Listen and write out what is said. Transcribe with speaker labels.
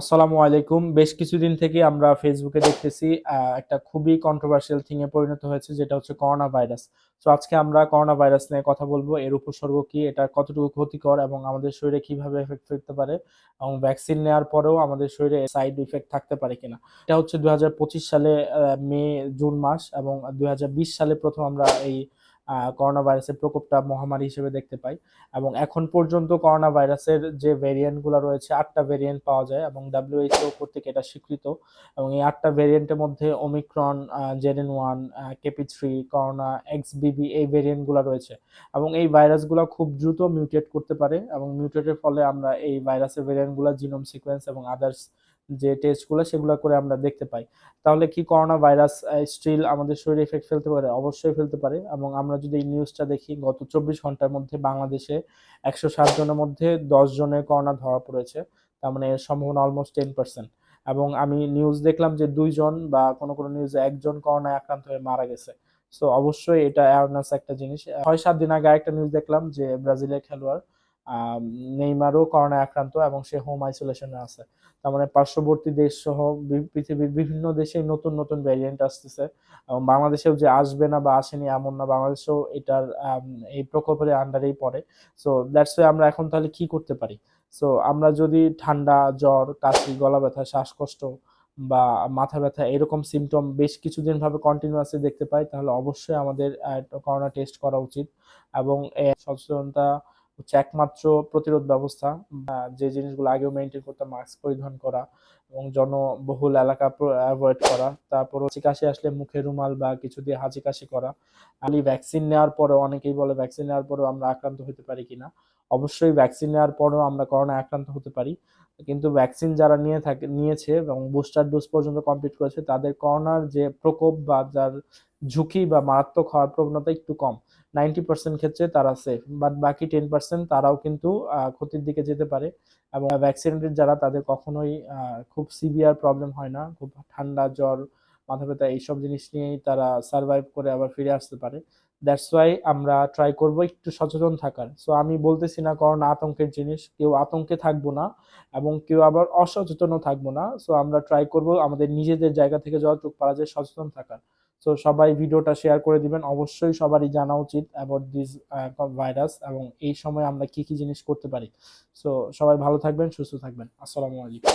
Speaker 1: আসসালামু আলাইকুম। বেশ কিছুদিন থেকে আমরা ফেসবুকে দেখতেছি একটা খুবই কন্ট্রোভার্সিয়াল থিং এ পরিণত হয়েছে, যেটা হচ্ছে করোনা ভাইরাস তো আজকে আমরা করোনা ভাইরাস নিয়ে কথা বলব। এর উপসর্গ কি? এটা কতটুকু ক্ষতিকর এবং আমাদের শরীরে কীভাবে এফেক্ট ফেলতে পারে? এবং ভ্যাকসিন নেওয়ার পরেও আমাদের শরীরে সাইড ইফেক্ট থাকতে পারে কিনা? এটা হচ্ছে দুই হাজার পঁচিশ সালে মে, জুন মাস এবং দুই হাজার বিশ সালে প্রথম আমরা এই করোনা ভাইরাসের প্রকোপটা মহামারী হিসেবে দেখতে পাই। এবং এখন পর্যন্ত করোনা ভাইরাসের যে ভেরিয়েন্টগুলো রয়েছে, আটটা ভেরিয়েন্ট পাওয়া যায় এবং ডাব্লিউএইচও কর্তৃক এটা স্বীকৃত। এবং এই আটটা ভেরিয়েন্টের মধ্যে omicron Zn one KP three corona X BB এই ভেরিয়েন্টগুলো রয়েছে। এবং এই ভাইরাসগুলো খুব দ্রুত মিউটেট করতে পারে এবং মিউটেটের ফলে আমরা এই ভাইরাসের ভেরিয়েন্টগুলো জিনোম সিকোয়েন্স এবং আদার্স যে টেস্টগুলো সেগুলো করে আমরা দেখতে পাই। তাহলে কি করোনা ভাইরাস স্টিল আমাদের শরীরে এফেক্ট ফেলতে পারে? অবশ্যই ফেলতে পারে। এবং আমরা যদি এই নিউজটা দেখি, গত চব্বিশ ঘণ্টার মধ্যে বাংলাদেশে একশো ষাট জনের মধ্যে দশ জনের করোনা ধরা পড়েছে। তার মানে এর সম্ভাবনা অলমোস্ট টেন পার্সেন্ট এবং আমি নিউজ দেখলাম যে দুইজন বা কোনো কোনো নিউজে একজন করোনায় আক্রান্ত হয়ে মারা গেছে। সো অবশ্যই এটা অ্যাওয়ারনেস একটা জিনিস। ছয় সাত দিন আগে একটা নিউজ দেখলাম যে ব্রাজিলের খেলোয়াড় নেইমারও করোনায় আক্রান্ত এবং সে হোম আইসোলেশনে আছে। তার মানে পার্শ্ববর্তী দেশ সহ পৃথিবীর বিভিন্ন দেশে নতুন নতুন ভ্যারিয়েন্ট আসতেছে। এবং বাংলাদেশেও যে আসবে না বা আসেনি এমন না, বাংলাদেশেও এটার এই প্রকোপের আন্ডারেই পড়ে। সো দ্যাটস আমরা এখন তাহলে কি করতে পারি? সো আমরা যদি ঠান্ডা, জ্বর, কাশি, গলা ব্যথা, শ্বাসকষ্ট বা মাথা ব্যথা এরকম সিমটম বেশ কিছুদিন ভাবে কন্টিনিউয়াসলি দেখতে পাই, তাহলে অবশ্যই আমাদের করোনা টেস্ট করা উচিত। এবং সচেতনতা হচ্ছে একমাত্র প্রতিরোধ ব্যবস্থা যে জিনিসগুলো আগেও মেনটেন করতে মাস্ক পরিধান করা এবং জনবহুল এলাকা অ্যাভয়েড করা। তারপর হচ্ছে কাশি আসলে মুখে রুমাল বা কিছু দিয়ে হাঁচি কাশি করা। আলি ভ্যাকসিন নেওয়ার পরেও, অনেকেই বলে ভ্যাকসিন নেওয়ার পরেও আমরা আক্রান্ত হতে পারি কিনা। অবশ্যই ভ্যাকসিন নেওয়ার পরেও আমরা করোনা আক্রান্ত হতে পারি। কিন্তু ভ্যাকসিন যারা নিয়ে থাকে, নিয়েছে এবং বুস্টার ডোজ পর্যন্ত কমপ্লিট করেছে, তাদের করোনার যে প্রকোপ বা যার ঝুঁকি বা মারাত্মক হওয়ার প্রবণতা একটু কম। নাইনটি পার্সেন্ট ক্ষেত্রে তারা সেফ বাট বাকি টেন পার্সেন্ট তারাও কিন্তু ক্ষতির দিকে যেতে পারে এবং ভ্যাকসিনেটেড যারা তাদের কখনোই খুব সিভিয়ার প্রবলেম হয় না, খুব ঠান্ডা, জ্বর মাথা ব্যথা এইসব জিনিস নিয়েই তারা সার্ভাইভ করে আবার ফিরে আসতে পারে। দ্যাটস ওয়াই আমরা ট্রাই করব একটু সচেতন থাকার। সো আমি বলতেছি না কারণ আতঙ্কের জিনিস, কেউ আতঙ্কে থাকব না এবং কেউ আবার অসচেতনও থাকব না। সো আমরা ট্রাই করব আমাদের নিজেদের জায়গা থেকে যতটুকু পারা যায় সচেতন থাকার। সো সবাই ভিডিওটা শেয়ার করে দিবেন। অবশ্যই সবারই জানা উচিত অ্যাবাউট দিস ভাইরাস এবং এই সময় আমরা কি কি জিনিস করতে পারি। সো সবাই ভালো থাকবেন, সুস্থ থাকবেন। আসসালামু আলাইকুম।